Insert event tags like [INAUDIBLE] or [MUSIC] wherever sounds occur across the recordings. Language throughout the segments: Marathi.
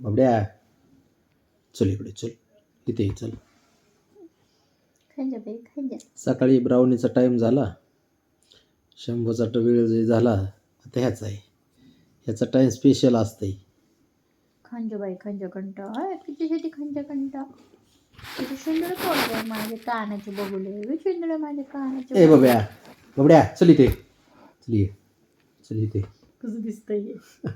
बाबड्या. चल इकडे चल. इथे चल. खायच्या बाई खायच्या सकाळी ब्राउनीचा टाईम झाला. शंभूचा ट- वेळ जे झाला आता ह्याचा आहे. ह्याचा टाईम स्पेशल असतंय. खांजा बाई खांजा कंटा. अय, कितीसाठी खांजा कंटा? किती पोरगं आहे माझे कानाचे बघुले आहे माझे कानाचे ए बाब्या बाबड्या. चल इथे. चल ये. चल इथे. कसं दिसतंय [LAUGHS]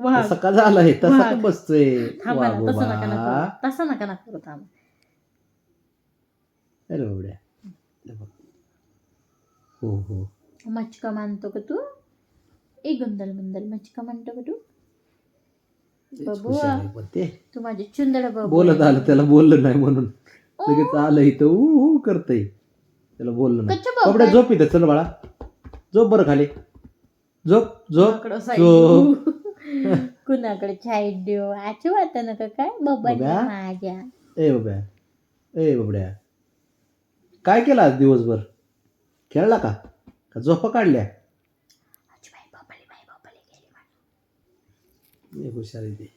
तसा का झालाय? तसा का. बसतोय? थांबा ना तसं नका ना वाघोबा. करू. तसं नका ना करू थांबा. अरे बाबड्या हे बघ. हो हो. मचका मानतो का तू? ए गुंदल गुंदल. मचका म्हणतो का तू? तेच बाबू. हुशार आहे पण ते. तू माझे चुंदड बाबू बोलत. आलं त्याला बोललं नाही म्हणून. लगेच आलं इथं ऊ करतय. त्याला बोललं नाही. बाबड्या. झोप इथं चल बाळा. झोप बरं खाली. झोप झोप झोप. [LAUGHS] कुणाकडे छाईड देऊ? आजच्या वाटत नका काय? बाबा बाबा. माझ्या. ए बाबड्या ए बाबड्या. काय केलं आज दिवसभर? खेळला का? का झोपा काढल्या? आजी बाई बाबाली बाई बाबाली गेली माझी. ए हुशार आहे ते.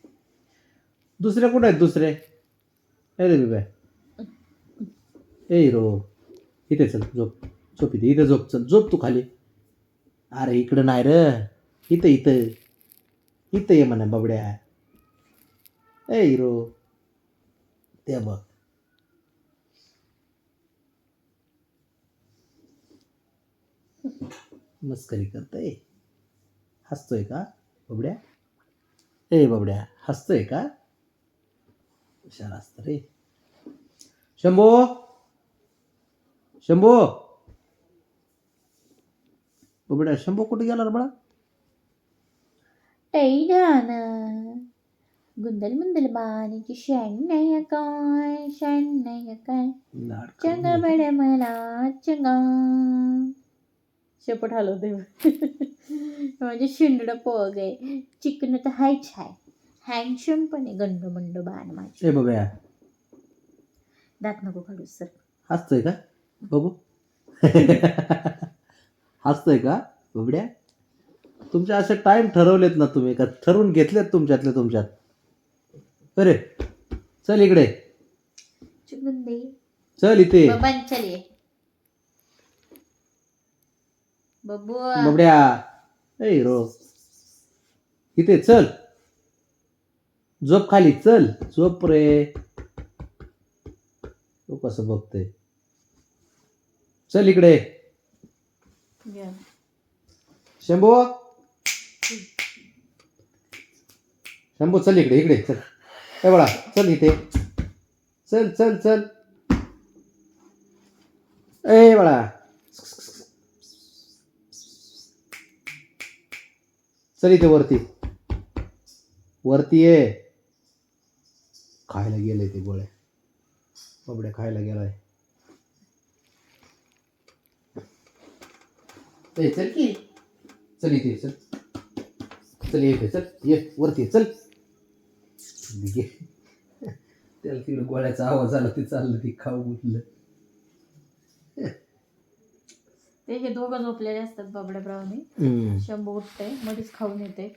दुसरे कुठे आहेत दुसरे? ए रे बाबा ए हिरो इथे चल झोप. झोप इथे. इथे झोप. चल झोप तू खाली. अरे इकडं नाही र. इथं इथं. इथं ये म्हणा बाबड्या. ए हिरो ते बघ. मस्करी करतय. हसतोय का बाबड्या? ए बाबड्या हसतोय का? हुशार असतं रे. शंभो. शंभो. बाबड्या शंभो कुठे गेला रे बळा? टई जान गुंदल मुंदल शॅन नाही काय नाही काय चंग बड्या मला चंगा शेपट हलवते म्हणजे शिंडड पोग आहे चिकन तर हायच हाय हँडशम पण आहे गंड मंड बाण माझी ए बाब्या दात नको काढू सर हसतोय का बघू हसतोय का बाबड्या तुमचे असे टाइम ठरवलेत ना तुम्ही का ठरवून घेतलेत तुमच्यातले तुमच्यात? अरे चल इकडे. चुकून दे चल इथे. बबान चले बब्बू बाबड्या. ए रो. इथे चल. झोप खाली चल. झोप रे. तो कसं बघतोय चल इकडे. शंभू. शंभू चल इकडे इकडे चल. ए बाळा चल इथे. चल चल चल. ए बाळा. चल इथे वरती. वरती ये. खायला गेले ते गोळे बाबड्या खायला गेलाय. चल की. चल इथे चल. चल इथे चल ये वरती ये, चल. घे त्याला तिकडे गोळ्याचा आवाज आला ते चाललं ते खाऊ उठलं ते हे दोघं झोपलेले असतात बाबड्या ब्राऊनी. शंभू उठते मध्येच खाऊन येते